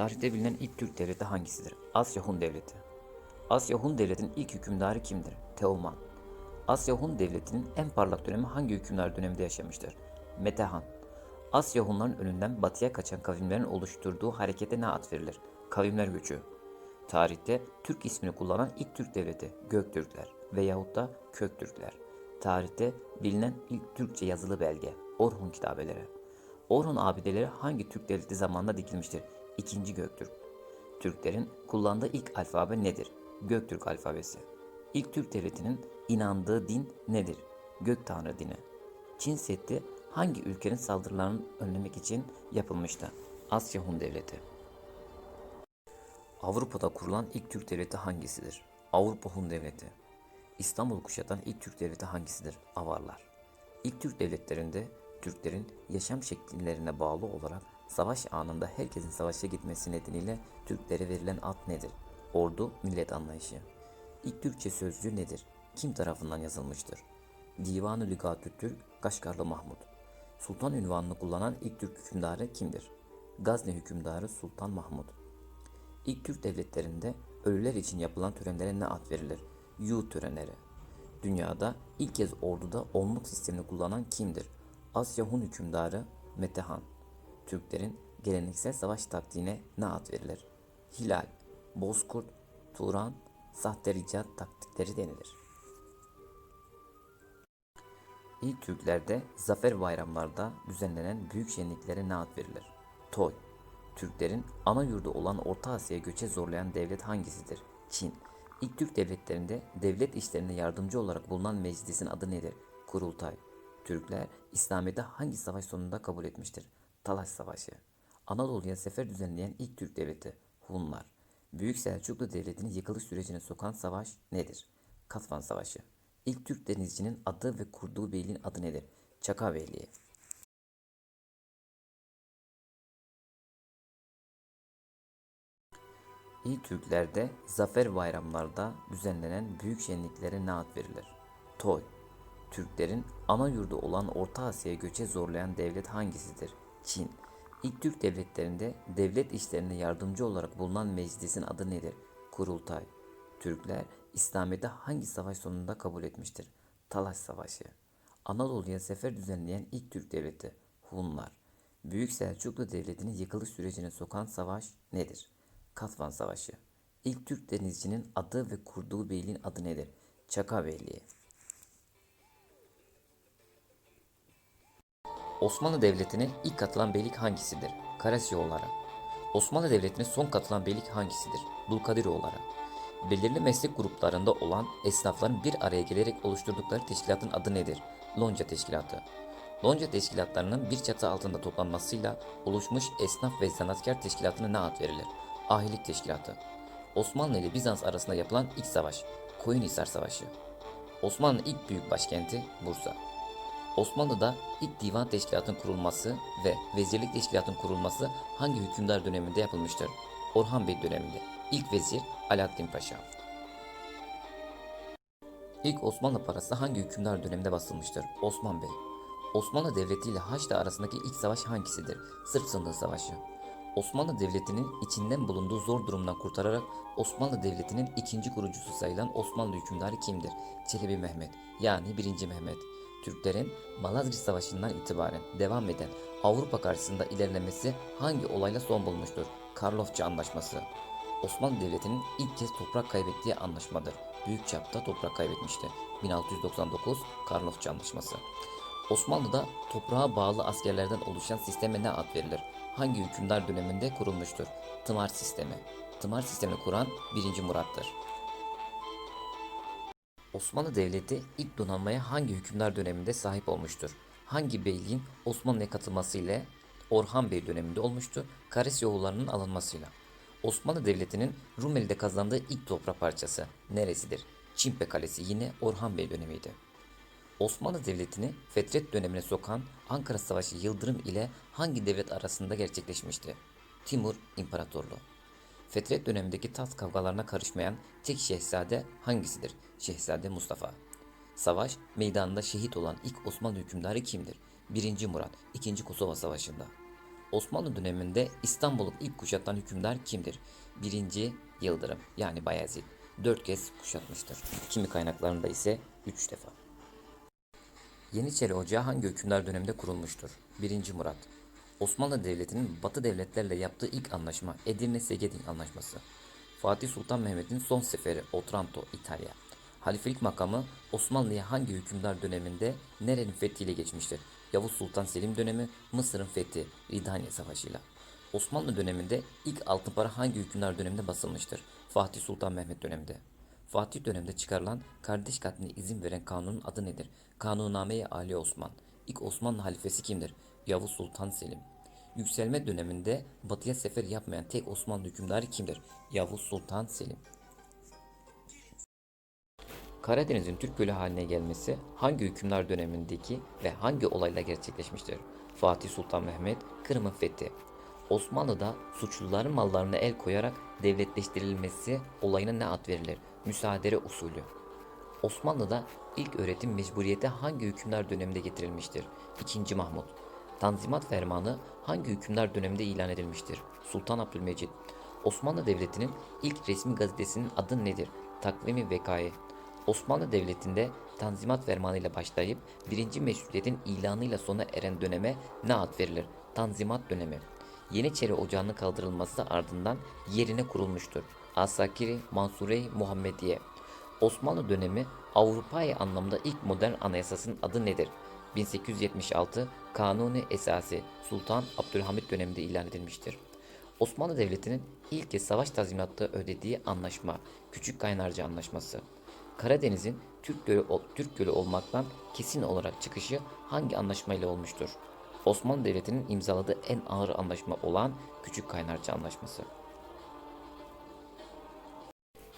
Tarihte bilinen ilk Türk devleti hangisidir? Asya Hun Devleti. Asya Hun Devleti'nin ilk hükümdarı kimdir? Teoman. Asya Hun Devleti'nin en parlak dönemi hangi hükümdar döneminde yaşamıştır? Metehan. Asya Hunların önünden batıya kaçan kavimlerin oluşturduğu harekete ne ad verilir? Kavimler göçü. Tarihte Türk ismini kullanan ilk Türk devleti Göktürkler veyahut da Köktürkler. Tarihte bilinen ilk Türkçe yazılı belge Orhun kitabeleri. Orhun abideleri hangi Türk devleti zamanında dikilmiştir? İkinci Göktürk. Türklerin kullandığı ilk alfabe nedir? Göktürk alfabesi. İlk Türk devletinin inandığı din nedir? Gök Tanrı dini. Çin Seddi hangi ülkenin saldırılarını önlemek için yapılmıştı? Asya Hun Devleti. Avrupa'da kurulan ilk Türk devleti hangisidir? Avrupa Hun Devleti. İstanbul'u kuşatan ilk Türk devleti hangisidir? Avarlar. İlk Türk devletlerinde Türklerin yaşam şekillerine bağlı olarak savaş anında herkesin savaşa gitmesi nedeniyle Türklere verilen ad nedir? Ordu millet anlayışı. İlk Türkçe sözcüğü nedir? Kim tarafından yazılmıştır? Divan-ı Lügatü Türk, Kaşgarlı Mahmut. Sultan ünvanını kullanan ilk Türk hükümdarı kimdir? Gazne hükümdarı Sultan Mahmud. İlk Türk devletlerinde ölüler için yapılan törenlere ne ad verilir? Yu törenleri. Dünyada ilk kez orduda onluk sistemini kullanan kimdir? Asya Hun hükümdarı Metehan. Türklerin geleneksel savaş taktiğine ne ad verilir? Hilal, Bozkurt, Turan, sahte ricat taktikleri denilir. İlk Türklerde zafer bayramlarda düzenlenen büyük şenliklere ne ad verilir? Toy. Türklerin ana yurdu olan Orta Asya'ya göçe zorlayan devlet hangisidir? Çin. İlk Türk devletlerinde devlet işlerine yardımcı olarak bulunan meclisin adı nedir? Kurultay. Türkler İslamiyet'i hangi savaş sonunda kabul etmiştir? Talaş Savaşı. Anadolu'ya sefer düzenleyen ilk Türk devleti Hunlar. Büyük Selçuklu Devleti'ni yıkılış sürecine sokan savaş nedir? Katvan Savaşı. İlk Türk denizcinin adı ve kurduğu beyliğin adı nedir? Çaka Beyliği. İlk Türklerde zafer bayramlarda düzenlenen büyük şenliklere ne ad verilir? Toy. Türklerin ana yurdu olan Orta Asya'ya göçe zorlayan devlet hangisidir? Çin. İlk Türk devletlerinde devlet işlerine yardımcı olarak bulunan meclisin adı nedir? Kurultay. Türkler İslamiyet'i hangi savaş sonunda kabul etmiştir? Talaş Savaşı. Anadolu'ya sefer düzenleyen ilk Türk devleti Hunlar. Büyük Selçuklu Devleti'ni yıkılış sürecine sokan savaş nedir? Katvan Savaşı. İlk Türk denizcinin adı ve kurduğu beyliğin adı nedir? Çaka Beyliği. Osmanlı Devleti'ne ilk katılan beylik hangisidir? Karasyoğulları. Osmanlı Devleti'ne son katılan beylik hangisidir? Dulkadiroğulları. Belirli meslek gruplarında olan esnafların bir araya gelerek oluşturdukları teşkilatın adı nedir? Lonca Teşkilatı. Lonca teşkilatlarının bir çatı altında toplanmasıyla oluşmuş esnaf ve zanatkar teşkilatına ne ad verilir? Ahilik Teşkilatı. Osmanlı ile Bizans arasında yapılan ilk savaş, Koyunhisar Savaşı. Osmanlı'nın ilk büyük başkenti Bursa. Osmanlı'da ilk divan teşkilatının kurulması ve vezirlik teşkilatının kurulması hangi hükümdar döneminde yapılmıştır? Orhan Bey döneminde. İlk vezir Alaaddin Paşa. İlk Osmanlı parası hangi hükümdar döneminde basılmıştır? Osman Bey. Osmanlı Devleti ile Haçlı arasındaki ilk savaş hangisidir? Sırp Sındığı Savaşı. Osmanlı Devleti'nin içinden bulunduğu zor durumdan kurtararak Osmanlı Devleti'nin ikinci kurucusu sayılan Osmanlı hükümdarı kimdir? Çelebi Mehmet yani 1. Mehmet. Türklerin Malazgirt Savaşı'ndan itibaren devam eden Avrupa karşısında ilerlemesi hangi olayla son bulmuştur? Karlofça Anlaşması. Osmanlı Devleti'nin ilk kez toprak kaybettiği anlaşmadır. Büyük çapta toprak kaybetmişti. 1699 Karlofça Anlaşması. Osmanlı'da toprağa bağlı askerlerden oluşan sisteme ne ad verilir? Hangi hükümdar döneminde kurulmuştur? Tımar sistemi. Tımar sistemini kuran 1. Murat'tır. Osmanlı Devleti ilk donanmaya hangi hükümdar döneminde sahip olmuştur? Hangi beyliğin Osmanlı'ya katılması ile Orhan Bey döneminde olmuştu? Karesyoğullarının alınmasıyla. Osmanlı Devleti'nin Rumeli'de kazandığı ilk toprak parçası neresidir? Çimpe Kalesi yine Orhan Bey dönemiydi. Osmanlı Devleti'ni Fetret dönemine sokan Ankara Savaşı Yıldırım ile hangi devlet arasında gerçekleşmişti? Timur İmparatorluğu. Fetret dönemindeki taht kavgalarına karışmayan tek şehzade hangisidir? Şehzade Mustafa. Savaş meydanında şehit olan ilk Osmanlı hükümdarı kimdir? 1. Murat, 2. Kosova Savaşı'nda. Osmanlı döneminde İstanbul'u ilk kuşatan hükümdar kimdir? 1. Yıldırım yani Bayezid. 4 kez kuşatmıştır. Kimi kaynaklarında ise 3 defa. Yeniçeri Ocağı hangi hükümdar döneminde kurulmuştur? 1. Murat. Osmanlı Devleti'nin Batı devletlerle yaptığı ilk anlaşma Edirne-Segedin Anlaşması. Fatih Sultan Mehmet'in son seferi Otranto, İtalya. Halifelik makamı Osmanlı'ya hangi hükümdar döneminde nerenin fethiyle geçmiştir? Yavuz Sultan Selim dönemi, Mısır'ın fethi, Ridaniye Savaşı'yla. Osmanlı döneminde ilk altın para hangi hükümdar döneminde basılmıştır? Fatih Sultan Mehmet döneminde. Fatih döneminde çıkarılan kardeş katline izin veren kanunun adı nedir? Kanunname-i Ali Osman. İlk Osmanlı halifesi kimdir? Yavuz Sultan Selim. Yükselme döneminde batıya sefer yapmayan tek Osmanlı hükümdarı kimdir? Yavuz Sultan Selim. Karadeniz'in Türk Gölü haline gelmesi hangi hükümdar dönemindeki ve hangi olayla gerçekleşmiştir? Fatih Sultan Mehmet, Kırım'ın fethi. Osmanlı'da suçluların mallarına el koyarak devletleştirilmesi olayına ne ad verilir? Müsaadere usulü. Osmanlı'da ilk öğretim mecburiyeti hangi hükümdar döneminde getirilmiştir? 2. Mahmut. Tanzimat Fermanı hangi hükümdar döneminde ilan edilmiştir? Sultan Abdülmecid. Osmanlı Devleti'nin ilk resmi gazetesinin adı nedir? Takvimi Vekaye. Osmanlı Devleti'nde Tanzimat Fermanı ile başlayıp 1. Meşrutiyetin ilanıyla sona eren döneme ne ad verilir? Tanzimat dönemi. Yeniçeri Ocağı'nın kaldırılması ardından yerine kurulmuştur. Asakiri, Mansure, Muhammediye. Osmanlı dönemi Avrupa'yı anlamda ilk modern anayasasının adı nedir? 1876 Kanuni Esası Sultan Abdülhamit döneminde ilan edilmiştir. Osmanlı Devleti'nin ilk kez savaş tazminatı ödediği anlaşma Küçük Kaynarca Anlaşması. Karadeniz'in Türk Gölü, Türk Gölü olmaktan kesin olarak çıkışı hangi anlaşmayla olmuştur? Osmanlı Devleti'nin imzaladığı en ağır anlaşma olan Küçük Kaynarca Anlaşması.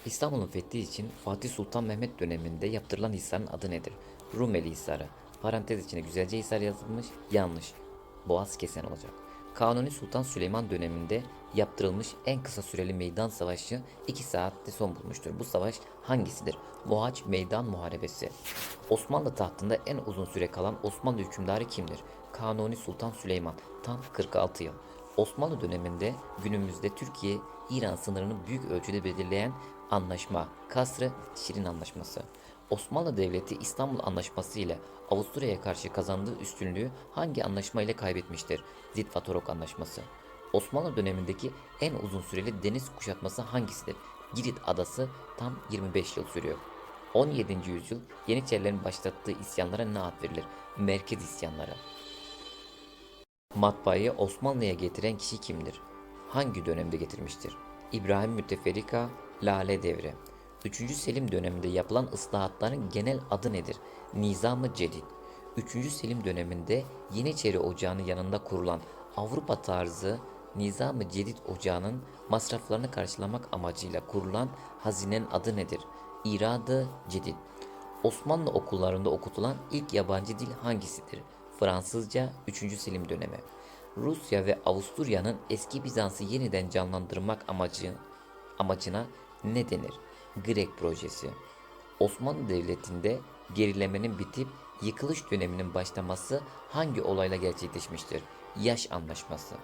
İstanbul'un fethi için Fatih Sultan Mehmet döneminde yaptırılan hisarın adı nedir? Rumeli Hisarı. Parantez içine güzelce hisar yazılmış. Yanlış. Boğaz kesen olacak. Kanuni Sultan Süleyman döneminde yaptırılmış en kısa süreli meydan savaşı 2 saatte son bulmuştur. Bu savaş hangisidir? Mohaç Meydan Muharebesi. Osmanlı tahtında en uzun süre kalan Osmanlı hükümdarı kimdir? Kanuni Sultan Süleyman. Tam 46 yıl. Osmanlı döneminde günümüzde Türkiye-İran sınırını büyük ölçüde belirleyen anlaşma Kasrı Şirin Anlaşması. Osmanlı Devleti İstanbul Anlaşması ile Avusturya'ya karşı kazandığı üstünlüğü hangi anlaşma ile kaybetmiştir? Zitvatorok Anlaşması. Osmanlı dönemindeki en uzun süreli deniz kuşatması hangisidir? Girit Adası tam 25 yıl sürüyor. 17. yüzyıl Yeniçerilerin başlattığı isyanlara ne ad verilir? Merkez isyanları. Matbaayı Osmanlı'ya getiren kişi kimdir? Hangi dönemde getirmiştir? İbrahim Müteferrika, Lale Devri. 3. Selim döneminde yapılan ıslahatların genel adı nedir? Nizam-ı Cedid. 3. Selim döneminde Yeniçeri Ocağı'nın yanında kurulan Avrupa tarzı Nizam-ı Cedid Ocağı'nın masraflarını karşılamak amacıyla kurulan hazinenin adı nedir? İradı Cedid. Osmanlı okullarında okutulan ilk yabancı dil hangisidir? Fransızca 3. Selim dönemi. Rusya ve Avusturya'nın eski Bizans'ı yeniden canlandırmak amacı, amacına ne denir? Grek projesi. Osmanlı Devleti'nde gerilemenin bitip yıkılış döneminin başlaması hangi olayla gerçekleşmiştir? Yaş Anlaşması.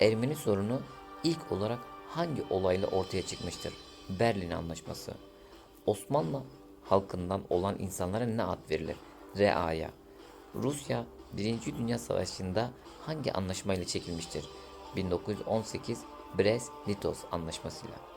Ermeni sorunu ilk olarak hangi olayla ortaya çıkmıştır? Berlin Anlaşması. Osmanlı halkından olan insanlara ne ad verilir? Reaya. Rusya 1. Dünya Savaşı'nda hangi anlaşmayla çekilmiştir? 1918 Brest-Litovsk Anlaşması'yla.